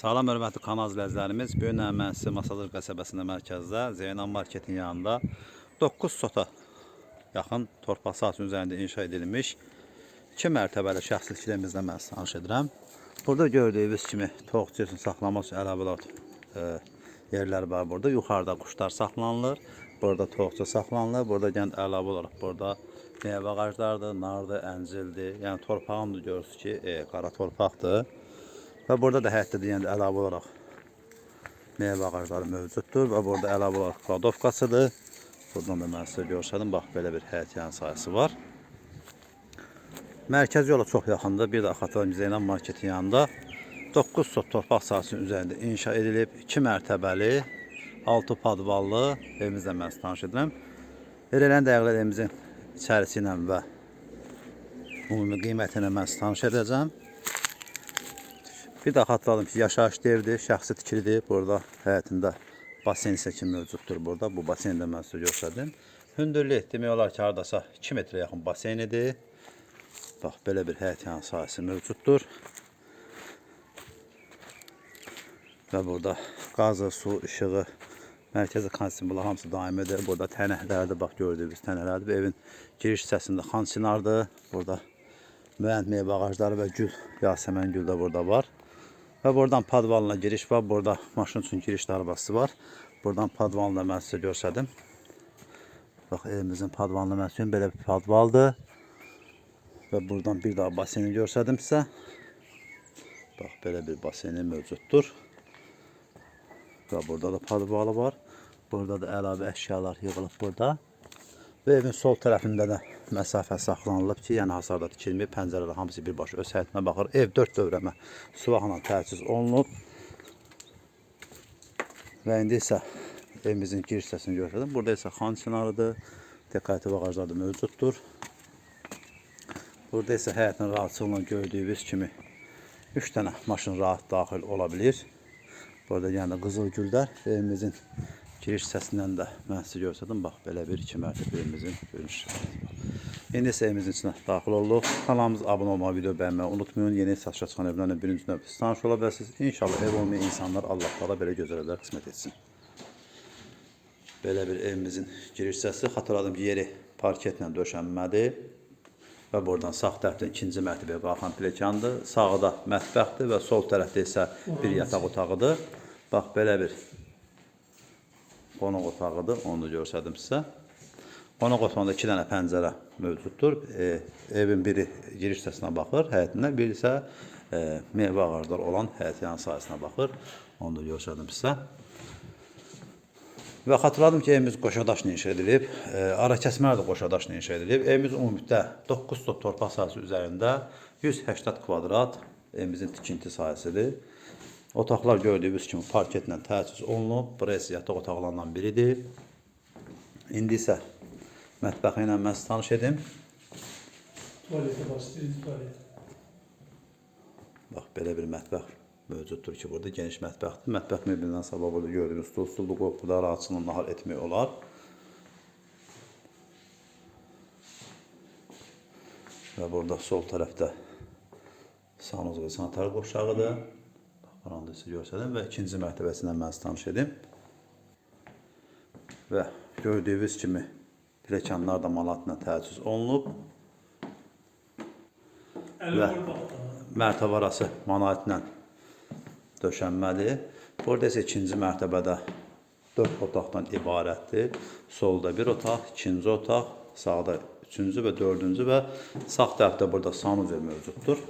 Salam hörmətli. Bu gün mən sizə Masadır qəsəbəsində mərkəzdə Zeynal Marketin yanında 9 sota yaxın torpaq sahəsinin üzərində inşa edilmiş 2 mərtəbəli şəxsi tikiliyimizlə mən tanış edirəm. Burada gördüyünüz kimi tox üçün saxlamaq üçün olaraq e, yerlər var burada. Yuxarıda quşlar saxlanılır. Burada toxça saxlanılır. Burada gəl əlavə olaraq burada meyvə ağaclardır, nardır, əncildir. Yəni torpağın da görürsünüz ki, e, qara torpaqdır. Və burada da həyətdə deyəndə əlavə olaraq meyvə ağacları mövcuddur və burada əlavə olaraq kladovkasıdır. Buradan da mən sizə göstərdim. Bax belə bir həyət yan sahəsi var. Mərkəz yola çox yaxındır. Bir də xatırlayım Zeynəb marketin yanında 9 sot torpaq sahəsinin üzərində inşa edilib 2 mərtəbəli 6 padvallı evimizlə mən sizə tanış edirəm. Verilən dəqiqələr evimizin içərisi ilə və ümumi qiyməti mən sizə tanış edəcəm. Bir daha xatırladım ki, yaşayış evdir, şəxsi tikilidir. Burada həyətində basen kimi mövcuddur burada. Bu baseni də mən sizə göstərdim. Hündürlük demək olar ki, hardasa 2 metrə yaxın basenidir. Bax, belə bir həyət yanı sahəsi mövcuddur. Və burada qazı, su, işığı, mərkəzi bunlar hamısı daimidir. Burada tənəklərdir, bax gördüyünüz tənəklərdir. Bu evin giriş hissəsində xançinardır. Burada müəyyən meyvə ağacları və gül, yasəmən gül də burada var. Və buradan padvalına giriş var. Burada maşın üçün giriş darbası var. Buradan padvalını da mən sizə göstərdim. Bax evimizin padvalını mən üçün belə bir padvaldır. Və buradan bir daha baseni göstərdim sizə. Bax belə bir baseni mövcuddur. Və burada da padvalı var. Burada da əlavə əşyalar yığılıb burada. Və evin sol tərəfində də məsafə saxlanılıb ki, yəni hasarda tikilməyib, pəncərələr hamısı birbaşa öz həyətinə baxır. Ev 4 dövrəmə suvaqla təchiz olunub. Və indi isə evimizin giriş hissəsini göstərdim. Burada isə çınarıdır, dekorativ ağaclar da mövcuddur. Burada isə həyətin rahatçılığını gördüyünüz kimi 3 dənə maşın rahat daxil ola bilir. Burada yəni qızıl güllər evimizin giriş hissəsindən də mən sizə göstərdim. Bax belə bir iki mərtəbə evimizin görünüş. İndi isə evimizin içinə daxil olduq. Kanalımıza abunə olmağı, video bəyənməyi unutmayın. Yeni satışa çıxan evlərlə birinci növbədə tanış ola. İnşallah ev olmayan insanlar Allah Taala belə gözəl evlər etsin. Belə bir evimizin giriş hissəsi. Xatırladım ki, yeri parketlə döşənmədir. Və buradan sağ tərəfdən ikinci mərtəbəyə qalxan pilləkəndir. Sağda mətbəxdir və sol tərəfdə isə bir yataq otağıdır. Bax belə bir qonaq otağıdır. Onu da göstərdim sizə. Qonaq otağında iki dənə pəncərə mövcuddur. E, evin biri giriş hissəsinə baxır, həyətinə, biri isə e, meyvə ağacları olan həyət yan sahəsinə baxır. Onu da göstərdim sizə. Və xatırladım ki, evimiz qoşadaşla inşa edilib. E, ara kəsmələr də qoşadaşla inşa edilib. Evimiz ümumilikdə 9 sot torpaq sahəsi üzərində 180 kvadrat evimizin tikinti sahəsidir. Otaqlar gördüyünüz kimi parketlə təchiz olunub. Burası yataq otaqlarından biridir. İndi isə mətbəxi ilə mən tanış edim. Tuvalete başlayın tuvalet. Bax belə bir mətbəx mövcuddur ki, burada geniş mətbəxdir. Mətbəx meblindən sabah burada gördüyünüz stol, stulluq burada rahatçılıqla nahar etmək olar. Və burada sol tərəfdə sanuz və sanitar qoşağıdır. Buranı da sizə göstərdim və ikinci mərtəbəsindən mən sizi tanış edim. Və gördüyünüz kimi pilləkənlər də manatla təchiz olunub. 50 Ve- orada. mərtəbə arası manatla döşənmədir. Burada isə ikinci mərtəbədə 4 otaqdan ibarətdir. Solda bir otaq, ikinci otaq, sağda üçüncü və dördüncü və sağ tərəfdə burada sanuzel mövcuddur.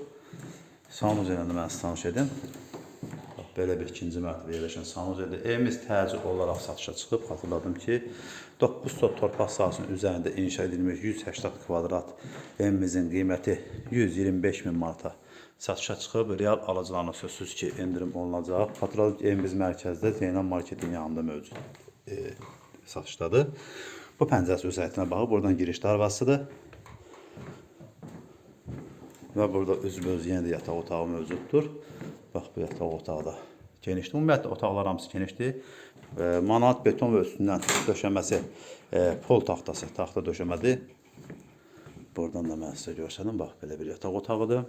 Sanuzel ilə mən sizi tanış edim. Belə bir ikinci mərtəbə yerləşən sanuzeldir. Evimiz təcil olaraq satışa çıxıb. Xatırladım ki, 9 sot torpaq sahəsinin üzərində inşa edilmiş 180 kvadrat evimizin qiyməti 125 min manata satışa çıxıb. Real alıcılarına sözsüz ki, endirim olunacaq. Xatırladım ki, evimiz mərkəzdə Zeynəb marketin yanında mövcud e, satışdadır. Bu pəncərəsi öz həyətinə baxıb, buradan giriş darvasıdır. Və burada üzbəüz yenə də yataq otağı mövcuddur. Bax bu yataq otağı da genişdir. Ümumiyyətlə otaqlar hamısı genişdir. E, manat beton və üstündən döşəməsi e, pol taxtası, taxta döşəmədir. Buradan da mən sizə göstərdim. Bax belə bir yataq otağıdır.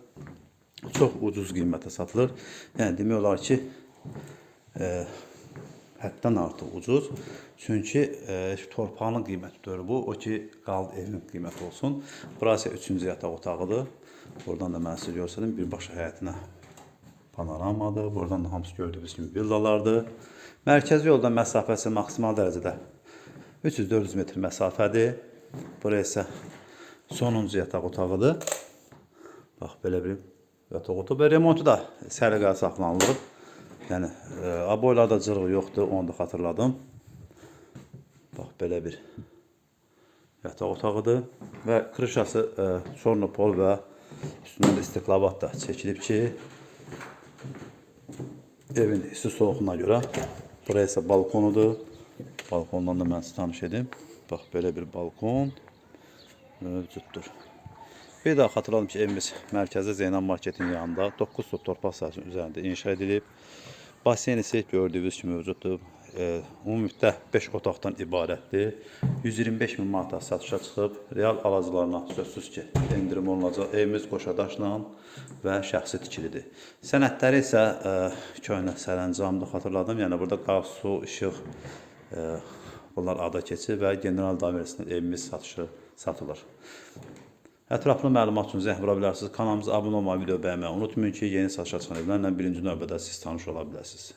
Çox ucuz qiymətə satılır. Yəni demək olar ki, e, həddən artıq ucuz. Çünki e, torpağın qiymətidir bu. O ki, qaldı evin qiyməti olsun. Burası 3-cü yataq otağıdır. Buradan da mən sizə göstərdim birbaşa həyətinə panoramadır. Buradan da hamısı gördüyünüz kimi villalardır. Mərkəzi yoldan məsafəsi maksimal dərəcədə 300-400 metr məsafədir. Burası isə sonuncu yataq otağıdır. Bax belə bir yataq otağı və remontu da səliqəli saxlanılıb. Yəni e, aboylarda cırıq yoxdur, onu da xatırladım. Bax belə bir yataq otağıdır və krişası e, çornopol və üstündən də istiklavat da çəkilib ki, evin isti soğuğuna görə. Burası balkonudur. Balkondan da mən sizə tanış edim. Bax belə bir balkon mövcuddur. Bir daha xatırladım ki, evimiz mərkəzdə Zeynal Marketin yanında 9 sot torpaq sahəsinin üzərində inşa edilib. Basen isə gördüyünüz kimi mövcuddur. E, ümumilikdə 5 otaqdan ibarətdir. 125 min manata satışa çıxıb. Real alıcılarına sözsüz ki, endirim olunacaq. Evimiz qoşadaşla və şəxsi tikilidir. Sənədləri isə e, köhnə sərəncamda xatırladım. Yəni burada qaz, su, işıq e, bunlar ada keçir və general dairəsində evimiz satışı satılır. Ətraflı məlumat üçün zəng vura bilərsiniz. Kanalımıza abunə olmayı, video bəyənməyi unutmayın ki, yeni satışa çıxan evlərlə birinci növbədə siz tanış ola biləsiniz.